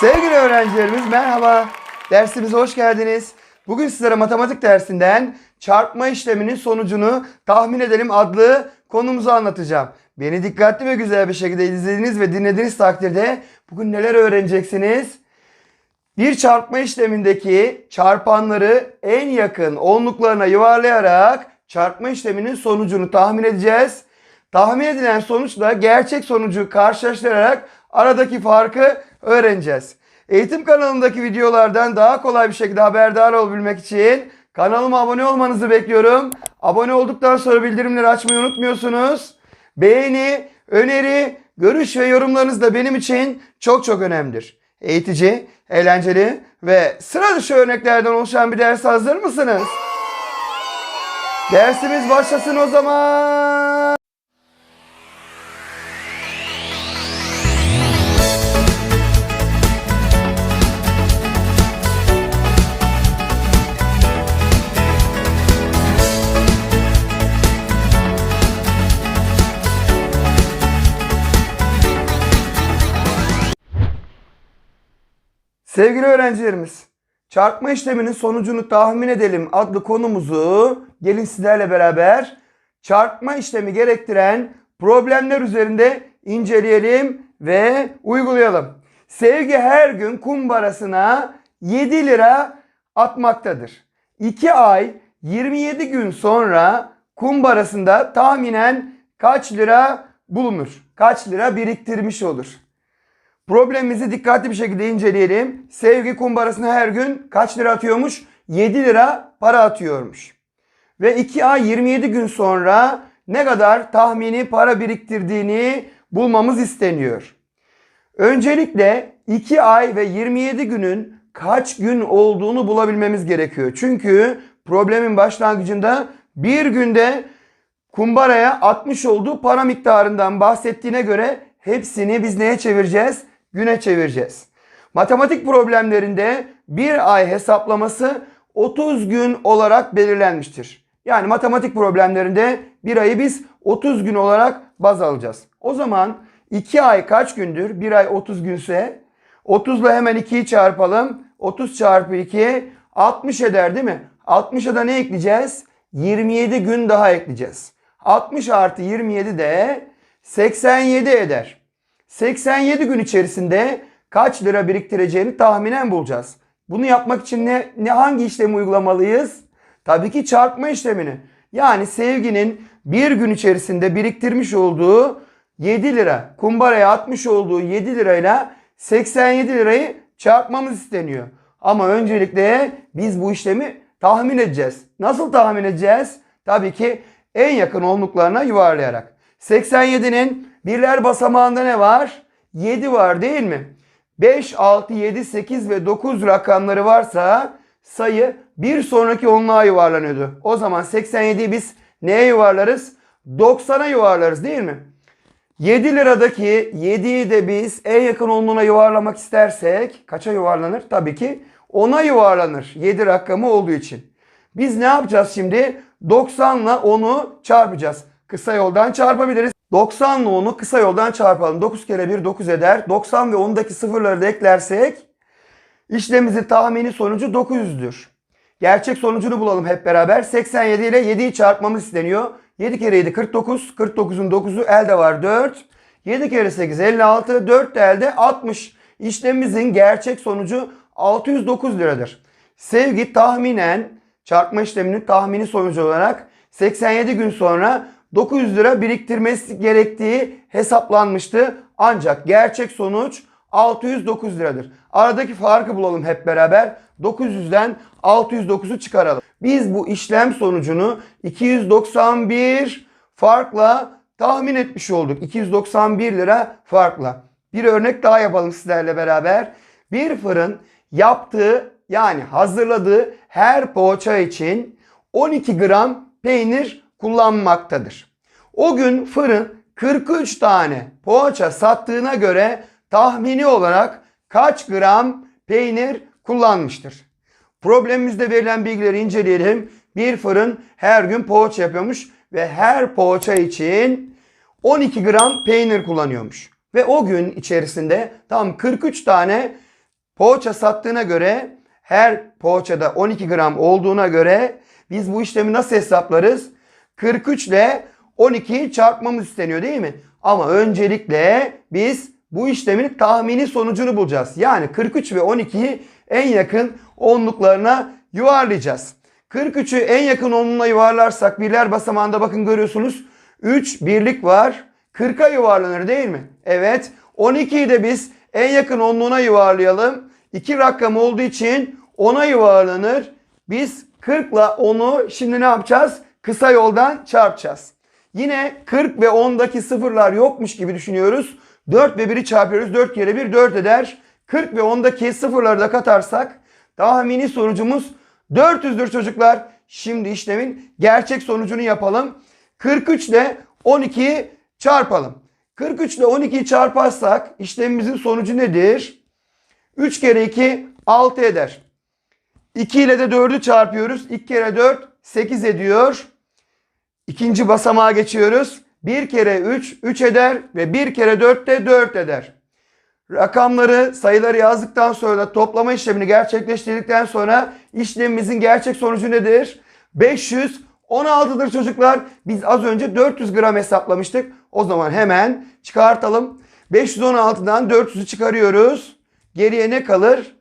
Sevgili öğrencilerimiz merhaba. Dersimize hoş geldiniz. Bugün sizlere matematik dersinden çarpma işleminin sonucunu tahmin edelim adlı konumuzu anlatacağım. Beni dikkatli ve güzel bir şekilde izlediğiniz ve dinlediğiniz takdirde bugün neler öğreneceksiniz? Bir çarpma işlemindeki çarpanları en yakın onluklarına yuvarlayarak çarpma işleminin sonucunu tahmin edeceğiz. Tahmin edilen sonuçla gerçek sonucu karşılaştırarak aradaki farkı öğreneceğiz. Eğitim kanalındaki videolardan daha kolay bir şekilde haberdar olabilmek için kanalıma abone olmanızı bekliyorum. Abone olduktan sonra bildirimleri açmayı unutmuyorsunuz. Beğeni, öneri, görüş ve yorumlarınız da benim için çok çok önemlidir. Eğitici, eğlenceli ve sıra dışı örneklerden oluşan bir ders hazır mısınız? Dersimiz başlasın o zaman. Sevgili öğrencilerimiz, çarpma işleminin sonucunu tahmin edelim adlı konumuzu gelin sizlerle beraber çarpma işlemi gerektiren problemler üzerinde inceleyelim ve uygulayalım. Sevgi her gün kumbarasına 7 lira atmaktadır. 2 ay 27 gün sonra kumbarasında tahminen kaç lira bulunur? Kaç lira biriktirmiş olur? Problemimizi dikkatli bir şekilde inceleyelim. Sevgi kumbarasına her gün kaç lira atıyormuş? 7 lira para atıyormuş. Ve 2 ay 27 gün sonra ne kadar tahmini para biriktirdiğini bulmamız isteniyor. Öncelikle 2 ay ve 27 günün kaç gün olduğunu bulabilmemiz gerekiyor. Çünkü problemin başlangıcında bir günde kumbaraya atmış olduğu para miktarından bahsettiğine göre hepsini biz neye çevireceğiz? Güne çevireceğiz. Matematik problemlerinde bir ay hesaplaması 30 gün olarak belirlenmiştir. Yani matematik problemlerinde bir ayı biz 30 gün olarak baz alacağız. O zaman 2 ay kaç gündür? Bir ay 30 günse 30 ile hemen 2'yi çarpalım. 30 çarpı 2 60 eder değil mi? 60'a da ne ekleyeceğiz? 27 gün daha ekleyeceğiz. 60 artı 27 de 87 eder. 87 gün içerisinde kaç lira biriktireceğini tahminen bulacağız. Bunu yapmak için ne, ne hangi işlemi uygulamalıyız? Tabii ki çarpma işlemini. Yani sevginin bir gün içerisinde biriktirmiş olduğu 7 lira, kumbaraya atmış olduğu 7 lirayla 87 lirayı çarpmamız isteniyor. Ama öncelikle biz bu işlemi tahmin edeceğiz. Nasıl tahmin edeceğiz? Tabii ki en yakın onluklarına yuvarlayarak. 87'nin birler basamağında ne var? 7 var değil mi? 5, 6, 7, 8 ve 9 rakamları varsa sayı bir sonraki onluğa yuvarlanıyordu. O zaman 87'yi biz neye yuvarlarız? 90'a yuvarlarız değil mi? 7 liradaki 7'yi de biz en yakın onluğuna yuvarlamak istersek kaça yuvarlanır? Tabii ki 10'a yuvarlanır. 7 rakamı olduğu için. Biz ne yapacağız şimdi? 90 ile 10'u çarpacağız. Kısa yoldan çarpabiliriz. 90 ile 10'u kısa yoldan çarpalım. 9 kere 1 9 eder. 90 ve 10'daki sıfırları da eklersek işlemimizin tahmini sonucu 900'dür. Gerçek sonucunu bulalım hep beraber. 87 ile 7'yi çarpmamız isteniyor. 7 kere 7 49. 49'un 9'u elde var 4. 7 kere 8 56. 4 de elde 60. İşlemimizin gerçek sonucu 609 liradır. Sevgi tahminen çarpma işleminin tahmini sonucu olarak 87 gün sonra 900 lira biriktirmesi gerektiği hesaplanmıştı. Ancak gerçek sonuç 609 liradır. Aradaki farkı bulalım hep beraber. 900'den 609'u çıkaralım. Biz bu işlem sonucunu 291 farkla tahmin etmiş olduk. 291 lira farkla. Bir örnek daha yapalım sizlerle beraber. Bir fırın yaptığı yani hazırladığı her poğaça için 12 gram peynir kullanmaktadır. O gün fırın 43 tane poğaça sattığına göre tahmini olarak kaç gram peynir kullanmıştır? Problemimizde verilen bilgileri inceleyelim. Bir fırın her gün poğaça yapıyormuş ve her poğaça için 12 gram peynir kullanıyormuş. Ve o gün içerisinde tam 43 tane poğaça sattığına göre her poğaçada 12 gram olduğuna göre biz bu işlemi nasıl hesaplarız? 43 ile 12'yi çarpmamız isteniyor değil mi? Ama öncelikle biz bu işlemin tahmini sonucunu bulacağız. Yani 43 ve 12'yi en yakın onluklarına yuvarlayacağız. 43'ü en yakın onluğuna yuvarlarsak birler basamağında bakın görüyorsunuz 3 birlik var. 40'a yuvarlanır değil mi? Evet. 12'yi de biz en yakın onluğuna yuvarlayalım. 2 rakam olduğu için 10'a yuvarlanır. Biz 40 ile 10'u şimdi ne yapacağız? Kısa yoldan çarpacağız. Yine 40 ve 10'daki sıfırlar yokmuş gibi düşünüyoruz. 4 ve 1'i çarpıyoruz. 4 kere 1 4 eder. 40 ve 10'daki sıfırları da katarsak tahmini sonucumuz 400'dür çocuklar. Şimdi işlemin gerçek sonucunu yapalım. 43 ile 12'yi çarpalım. 43 ile 12'yi çarparsak işlemimizin sonucu nedir? 3 kere 2 6 eder. 2 ile de 4'ü çarpıyoruz. 2 kere 4 8 ediyor. İkinci basamağa geçiyoruz. 1 kere 3 3 eder ve 1 kere 4 de 4 eder. Rakamları, sayıları yazdıktan sonra toplama işlemini gerçekleştirdikten sonra işlemimizin gerçek sonucu nedir? 516'dır çocuklar. Biz az önce 400 gram hesaplamıştık. O zaman hemen çıkartalım. 516'dan 400'ü çıkarıyoruz. Geriye ne kalır?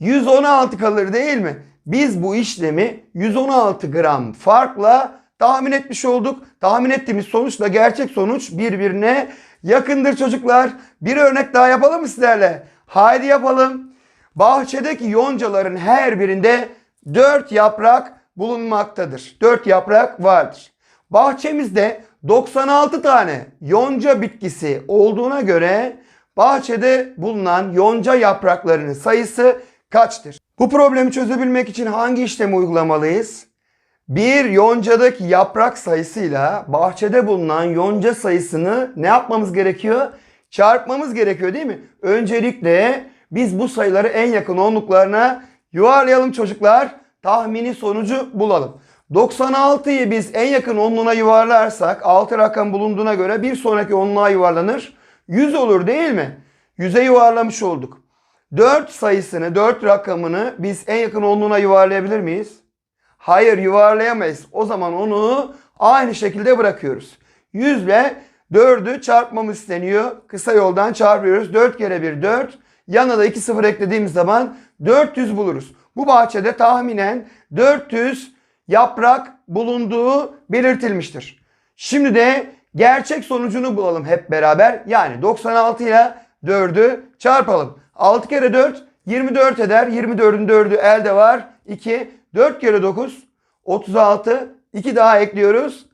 116 kalır değil mi? Biz bu işlemi 116 gram farkla tahmin etmiş olduk. Tahmin ettiğimiz sonuçla gerçek sonuç birbirine yakındır çocuklar. Bir örnek daha yapalım mı sizlerle? Haydi yapalım. Bahçedeki yoncaların her birinde 4 yaprak bulunmaktadır. 4 yaprak vardır. Bahçemizde 96 tane yonca bitkisi olduğuna göre bahçede bulunan yonca yapraklarının sayısı kaçtır? Bu problemi çözebilmek için hangi işlemi uygulamalıyız? Bir yoncadaki yaprak sayısıyla bahçede bulunan yonca sayısını ne yapmamız gerekiyor? Çarpmamız gerekiyor değil mi? Öncelikle biz bu sayıları en yakın onluklarına yuvarlayalım çocuklar. Tahmini sonucu bulalım. 96'yı biz en yakın onluğuna yuvarlarsak 6 rakam bulunduğuna göre bir sonraki onluğa yuvarlanır. 100 olur değil mi? 100'e yuvarlamış olduk. 4 sayısını, 4 rakamını biz en yakın onluğuna yuvarlayabilir miyiz? Hayır yuvarlayamayız. O zaman onu aynı şekilde bırakıyoruz. 100 ile 4'ü çarpmamız isteniyor. Kısa yoldan çarpıyoruz. 4 kere 1 4. Yanına da 2 sıfır eklediğimiz zaman 400 buluruz. Bu bahçede tahminen 400 yaprak bulunduğu belirtilmiştir. Şimdi de gerçek sonucunu bulalım hep beraber. Yani 96 ile 4'ü çarpalım. 6 kere 4 24 eder. 24'ün 4'ü elde var. 2 4 kere 9 36 2 daha ekliyoruz.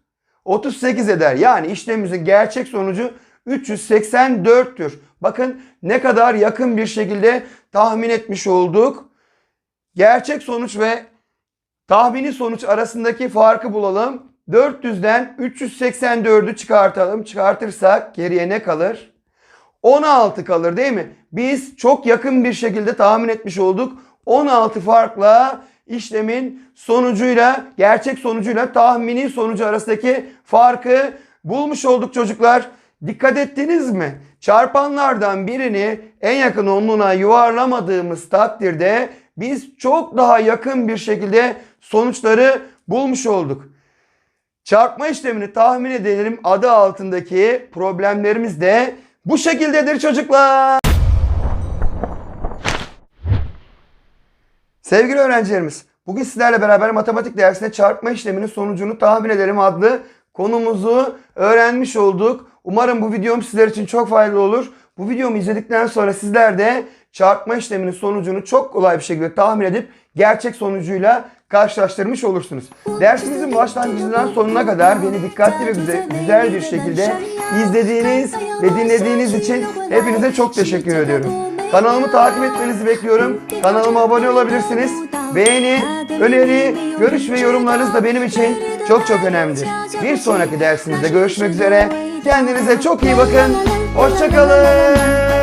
38 eder. Yani işlemimizin gerçek sonucu 384'tür. Bakın ne kadar yakın bir şekilde tahmin etmiş olduk. Gerçek sonuç ve tahmini sonuç arasındaki farkı bulalım. 400'den 384'ü çıkartalım. Çıkartırsak geriye ne kalır? 16 kalır değil mi? Biz çok yakın bir şekilde tahmin etmiş olduk. 16 farkla işlemin sonucuyla, gerçek sonucuyla tahmini sonucu arasındaki farkı bulmuş olduk çocuklar. Dikkat ettiniz mi? Çarpanlardan birini en yakın onluğuna yuvarlamadığımız takdirde biz çok daha yakın bir şekilde sonuçları bulmuş olduk. Çarpma işlemini tahmin edelim adı altındaki problemlerimiz de bu şekildedir çocuklar. Sevgili öğrencilerimiz, bugün sizlerle beraber matematik dersinde çarpma işleminin sonucunu tahmin edelim adlı konumuzu öğrenmiş olduk. Umarım bu videom sizler için çok faydalı olur. Bu videomu izledikten sonra sizler de çarpma işleminin sonucunu çok kolay bir şekilde tahmin edip gerçek sonucuyla karşılaştırmış olursunuz. Dersimizin başlangıcından sonuna kadar beni dikkatli ve güzel, güzel bir şekilde izlediğiniz ve dinlediğiniz için hepinize çok teşekkür ediyorum. Kanalımı takip etmenizi bekliyorum. Kanalıma abone olabilirsiniz. Beğeni, öneri, görüş ve yorumlarınız da benim için çok çok önemlidir. Bir sonraki dersimizde görüşmek üzere. Kendinize çok iyi bakın. Hoşçakalın.